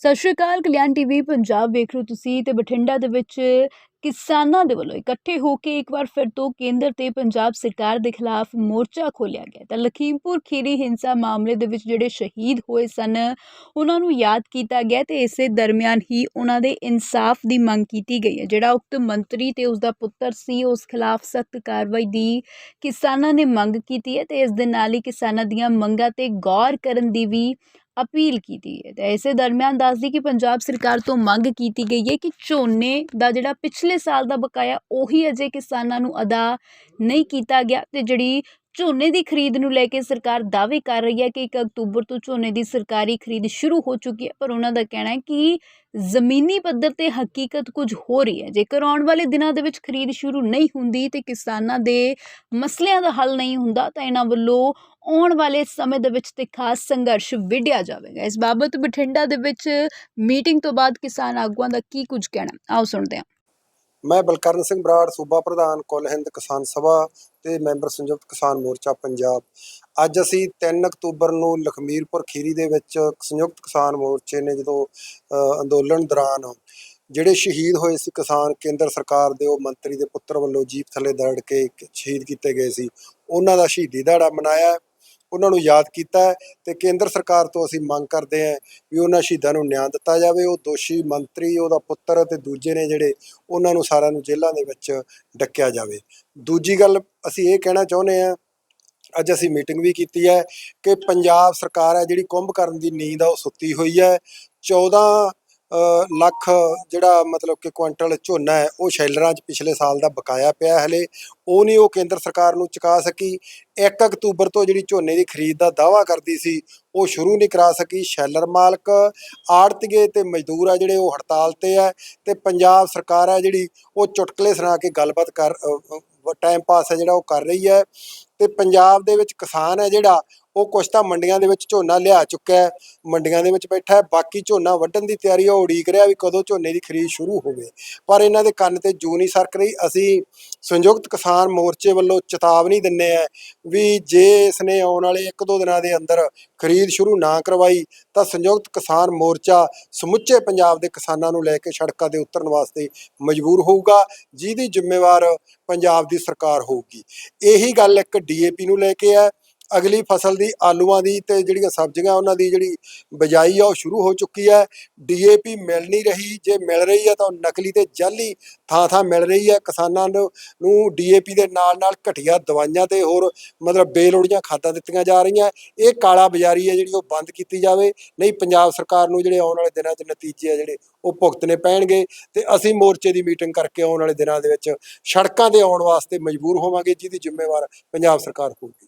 ਸਤਿ ਸ਼੍ਰੀ ਅਕਾਲ, ਕਲਿਆਣ ਟੀਵੀ, ਪੰਜਾਬ ਵੇਖ ਰਹੇ ਹੋ ਤੁਸੀਂ ਤੇ ਬਠਿੰਡਾ ਦੇ ਵਿੱਚ ਕਿਸਾਨਾਂ ਦੇ ਵੱਲੋਂ ਇਕੱਠੇ ਹੋ ਕੇ ਇੱਕ ਵਾਰ ਫਿਰ ਤੋਂ ਕੇਂਦਰ ਤੇ ਪੰਜਾਬ ਸਰਕਾਰ ਦੇ ਖਿਲਾਫ ਮੋਰਚਾ ਖੋਲ੍ਹਿਆ ਗਿਆ ਤਾਂ ਲਖੀਮਪੁਰ ਖੀਰੀ ਹਿੰਸਾ ਮਾਮਲੇ ਦੇ ਵਿੱਚ ਜਿਹੜੇ ਸ਼ਹੀਦ ਹੋਏ ਸਨ, ਉਹਨਾਂ ਨੂੰ ਯਾਦ ਕੀਤਾ ਗਿਆ ਤੇ ਇਸੇ ਦਰਮਿਆਨ ਹੀ ਉਹਨਾਂ ਦੇ ਇਨਸਾਫ ਦੀ ਮੰਗ ਕੀਤੀ ਗਈ ਹੈ। ਜਿਹੜਾ ਉਕਤ ਮੰਤਰੀ ਤੇ ਉਸ ਦਾ ਪੁੱਤਰ ਸੀ, ਉਸ ਖਿਲਾਫ ਸਖਤ ਕਾਰਵਾਈ ਦੀ ਕਿਸਾਨਾਂ ਨੇ ਮੰਗ ਕੀਤੀ ਹੈ ਤੇ ਇਸ ਦੇ ਨਾਲ ਹੀ ਕਿਸਾਨਾਂ ਦੀਆਂ ਮੰਗਾਂ ਤੇ ਗੌਰ ਕਰਨ ਦੀ ਵੀ ਅਪੀਲ ਕੀਤੀ ਹੈ। ਤੇ ਇਸੇ ਦਰਮਿਆਨ ਦੱਸਦੀ ਕਿ ਪੰਜਾਬ ਸਰਕਾਰ ਤੋਂ ਮੰਗ ਕੀਤੀ ਗਈ ਹੈ ਕਿ ਝੋਨੇ ਦਾ ਜਿਹੜਾ ਪਿਛਲੇ ਸਾਲ ਦਾ ਬਕਾਇਆ ਉਹੀ ਅਜੇ ਕਿਸਾਨਾਂ ਨੂੰ ਅਦਾ ਨਹੀਂ ਕੀਤਾ ਗਿਆ ਤੇ ਜਿਹੜੀ ਝੋਨੇ ਦੀ ਖਰੀਦ ਨੂੰ ਲੈ ਕੇ ਸਰਕਾਰ ਦਾਅਵੇ ਕਰ ਰਹੀ ਹੈ ਕਿ 1 ਅਕਤੂਬਰ ਤੋਂ ਝੋਨੇ ਦੀ ਸਰਕਾਰੀ ਖਰੀਦ ਸ਼ੁਰੂ ਹੋ ਚੁੱਕੀ ਹੈ, ਪਰ ਉਹਨਾਂ ਦਾ ਕਹਿਣਾ ਹੈ ਕਿ ਜ਼ਮੀਨੀ ਪੱਧਰ ਤੇ ਹਕੀਕਤ ਕੁਝ ਹੋ ਰਹੀ ਹੈ। ਜੇਕਰ ਆਉਣ ਵਾਲੇ ਦਿਨਾਂ ਦੇ ਵਿੱਚ ਖਰੀਦ ਸ਼ੁਰੂ ਨਹੀਂ ਹੁੰਦੀ ਤੇ ਕਿਸਾਨਾਂ ਦੇ ਮਸਲਿਆਂ ਦਾ ਹੱਲ ਨਹੀਂ ਹੁੰਦਾ, ਤਾਂ ਇਹਨਾਂ ਵੱਲੋਂ ਆਉਣ ਵਾਲੇ ਸਮੇਂ ਦੇ ਵਿੱਚ ਤੇ ਖਾਸ ਸੰਘਰਸ਼ ਵਿੱਢਿਆ ਜਾਵੇਗਾ। ਇਸ ਬਾਬਤ ਬਠਿੰਡਾ ਦੇ ਵਿੱਚ ਮੀਟਿੰਗ ਤੋਂ ਬਾਅਦ ਕਿਸਾਨ ਆਗੂਆਂ ਦਾ ਕੀ ਕੁਝ ਕਹਿਣਾ? ਆਓ ਸੁਣਦੇ ਹਾਂ। ਮੈਂ ਬਲਕਰਨ ਸਿੰਘ ਬਰਾੜ, ਸੂਬਾ ਪ੍ਰਧਾਨ, ਕੁੱਲ ਹਿੰਦ ਕਿਸਾਨ ਸਭਾ ਤੇ ਮੈਂਬਰ ਸੰਯੁਕਤ ਕਿਸਾਨ ਮੋਰਚਾ, ਪੰਜਾਬ। ਅੱਜ ਅਸੀਂ 3 ਅਕਤੂਬਰ ਨੂੰ ਲਖਮੀਰਪੁਰ ਖੀਰੀ ਦੇ ਵਿੱਚ ਸੰਯੁਕਤ ਕਿਸਾਨ ਮੋਰਚੇ ਨੇ ਜਦੋਂ ਅੰਦੋਲਨ ਦੌਰਾਨ ਜਿਹੜੇ ਸ਼ਹੀਦ ਹੋਏ ਸੀ ਕਿਸਾਨ ਕੇਂਦਰ ਸਰਕਾਰ ਦੇ, ਉਹ ਮੰਤਰੀ ਦੇ ਪੁੱਤਰ ਵੱਲੋਂ ਜੀਪ ਥੱਲੇ ਦਰੜ ਕੇ ਸ਼ਹੀਦ ਕੀਤੇ ਗਏ ਸੀ। ਉਹਨਾਂ ਦਾ ਸ਼ਹੀਦੀ ਦਿਹਾੜਾ ਮਨਾਇਆ। ਉਹਨਾਂ ਨੂੰ ਯਾਦ ਕੀਤਾ ਹੈ ਤੇ ਕੇਂਦਰ ਸਰਕਾਰ ਤੋਂ ਅਸੀਂ ਮੰਗ ਕਰਦੇ ਹਾਂ ਵੀ ਉਹਨਾਂ ਸ਼ਹੀਦਾਂ ਨੂੰ ਨਿਆਂ ਦਿੱਤਾ ਜਾਵੇ। ਉਹ ਦੋਸ਼ੀ ਮੰਤਰੀ, ਉਹਦਾ ਪੁੱਤਰ ਤੇ ਦੂਜੇ ਨੇ ਜਿਹੜੇ ਉਹਨਾਂ ਨੂੰ ਸਾਰਿਆਂ ਨੂੰ ਜੇਲ੍ਹਾਂ ਦੇ ਵਿੱਚ ਡੱਕਿਆ ਜਾਵੇ। ਦੂਜੀ ਗੱਲ ਅਸੀਂ ਇਹ ਕਹਿਣਾ ਚਾਹੁੰਦੇ ਹਾਂ, ਅੱਜ ਅਸੀਂ ਮੀਟਿੰਗ ਵੀ ਕੀਤੀ ਹੈ ਕਿ ਪੰਜਾਬ ਸਰਕਾਰ ਹੈ ਜਿਹੜੀ ਕੁੰਭ ਕਰਨ ਦੀ ਨੀਂਦ ਆ, ਉਹ ਸੁੱਤੀ ਹੋਈ ਹੈ। 14 ਲੱਖ ਜਿਹੜਾ ਮਤਲਬ ਕਿ ਕੁਇੰਟਲ ਝੋਨਾ ਹੈ, ਉਹ ਸ਼ੈਲਰਾਂ 'ਚ ਪਿਛਲੇ ਸਾਲ ਦਾ ਬਕਾਇਆ ਪਿਆ ਹਲੇ। ਉਹ ਨਹੀਂ ਉਹ ਕੇਂਦਰ ਸਰਕਾਰ ਨੂੰ ਚੁਕਾ ਸਕੀ। 1 ਅਕਤੂਬਰ ਤੋਂ ਜਿਹੜੀ ਝੋਨੇ ਦੀ ਖਰੀਦ ਦਾ ਦਾਅਵਾ ਕਰਦੀ ਸੀ, ਉਹ ਸ਼ੁਰੂ ਨਹੀਂ ਕਰਾ ਸਕੀ। ਸ਼ੈਲਰ ਮਾਲਕ, ਆੜਤੀਏ ਤੇ ਮਜ਼ਦੂਰ ਆ ਜਿਹੜੇ ਉਹ ਹੜਤਾਲ ਤੇ ਆ ਤੇ ਪੰਜਾਬ ਸਰਕਾਰ ਹੈ ਜਿਹੜੀ ਉਹ ਚੁਟਕਲੇ ਸੁਣਾ ਕੇ ਗੱਲਬਾਤ ਕਰ ਟਾਈਮ ਪਾਸ ਹੈ ਜਿਹੜਾ ਉਹ ਕਰ ਰਹੀ ਹੈ। ਤੇ ਪੰਜਾਬ ਦੇ ਵਿੱਚ ਕਿਸਾਨ ਹੈ ਜਿਹੜਾ ਉਹ ਕੁਛ ਤਾਂ ਮੰਡੀਆਂ ਦੇ ਵਿੱਚ ਝੋਨਾ ਲਿਆ ਚੁੱਕਾ ਹੈ, ਮੰਡੀਆਂ ਦੇ ਵਿੱਚ ਬੈਠਾ ਹੈ, ਬਾਕੀ ਝੋਨਾ ਵੱਢਣ ਦੀ ਤਿਆਰੀ ਉਹ ਉਡੀਕ ਰਿਹਾ ਵੀ ਕਦੋਂ ਝੋਨੇ ਦੀ ਖਰੀਦ ਸ਼ੁਰੂ ਹੋਵੇ। ਪਰ ਇਹਨਾਂ ਦੇ ਕੰਨ ਤੇ ਜੂ ਨਹੀਂ ਸਰਕ ਰਹੀ। ਅਸੀਂ ਸੰਯੁਕਤ ਕਿਸਾਨ ਮੋਰਚੇ ਵੱਲੋਂ ਚੇਤਾਵਨੀ ਦਿੰਨੇ ਆ ਵੀ ਜੇ ਇਸ ਨੇ ਆਉਣ ਵਾਲੇ ਇੱਕ ਦੋ ਦਿਨਾਂ ਦੇ ਅੰਦਰ ਖਰੀਦ ਸ਼ੁਰੂ ਨਾ ਕਰਵਾਈ, ਤਾਂ ਸੰਯੁਕਤ ਕਿਸਾਨ ਮੋਰਚਾ ਸਮੁੱਚੇ ਪੰਜਾਬ ਦੇ ਕਿਸਾਨਾਂ ਨੂੰ ਲੈ ਕੇ ਸੜਕਾਂ ਤੇ ਉਤਰਨ ਵਾਸਤੇ ਮਜਬੂਰ ਹੋਊਗਾ, ਜਿਹਦੀ ਜ਼ਿੰਮੇਵਾਰ ਪੰਜਾਬ ਦੀ ਸਰਕਾਰ ਹੋਊਗੀ। ਇਹੀ ਗੱਲ ਇੱਕ ਡੀਏਪੀ ਨੂੰ ਲੈ ਕੇ ਹੈ। ਅਗਲੀ ਫਸਲ ਦੀ ਆਲੂਆਂ ਦੀ ਤੇ ਜਿਹੜੀਆਂ ਸਬਜ਼ੀਆਂ ਉਹਨਾਂ ਦੀ ਜਿਹੜੀ ਬਜਾਈ ਆ, ਉਹ ਸ਼ੁਰੂ ਹੋ ਚੁੱਕੀ ਹੈ। ਡੀਏਪੀ ਮਿਲ ਨਹੀਂ ਰਹੀ, ਜੇ ਮਿਲ ਰਹੀ ਹੈ ਤਾਂ ਉਹ ਨਕਲੀ ਤੇ ਜਾਲੀ ਥਾਂ ਥਾਂ ਮਿਲ ਰਹੀ ਹੈ। ਕਿਸਾਨਾਂ ਨੂੰ ਨੂੰ ਡੀਏਪੀ ਦੇ ਨਾਲ ਨਾਲ ਘਟੀਆ ਦਵਾਈਆਂ ਤੇ ਹੋਰ ਮਤਲਬ ਬੇਲੋੜੀਆਂ ਖਾਦਾਂ ਦਿੱਤੀਆਂ ਜਾ ਰਹੀਆਂ। ਇਹ ਕਾਲਾ ਬਾਜ਼ਾਰੀ ਹੈ ਜਿਹੜੀ ਉਹ ਬੰਦ ਕੀਤੀ ਜਾਵੇ। ਨਹੀਂ, ਪੰਜਾਬ ਸਰਕਾਰ ਨੂੰ ਜਿਹੜੇ ਆਉਣ ਵਾਲੇ ਦਿਨਾਂ 'ਚ ਨਤੀਜੇ ਆ ਜਿਹੜੇ ਉਹ ਭੁਗਤਣੇ ਪੈਣਗੇ ਤੇ ਅਸੀਂ ਮੋਰਚੇ ਦੀ ਮੀਟਿੰਗ ਕਰਕੇ ਆਉਣ ਵਾਲੇ ਦਿਨਾਂ ਦੇ ਵਿੱਚ ਸੜਕਾਂ ਤੇ ਆਉਣ ਵਾਸਤੇ ਮਜਬੂਰ ਹੋਵਾਂਗੇ, ਜਿਹਦੀ ਜ਼ਿੰਮੇਵਾਰ ਪੰਜਾਬ ਸਰਕਾਰ ਹੋਊਗੀ।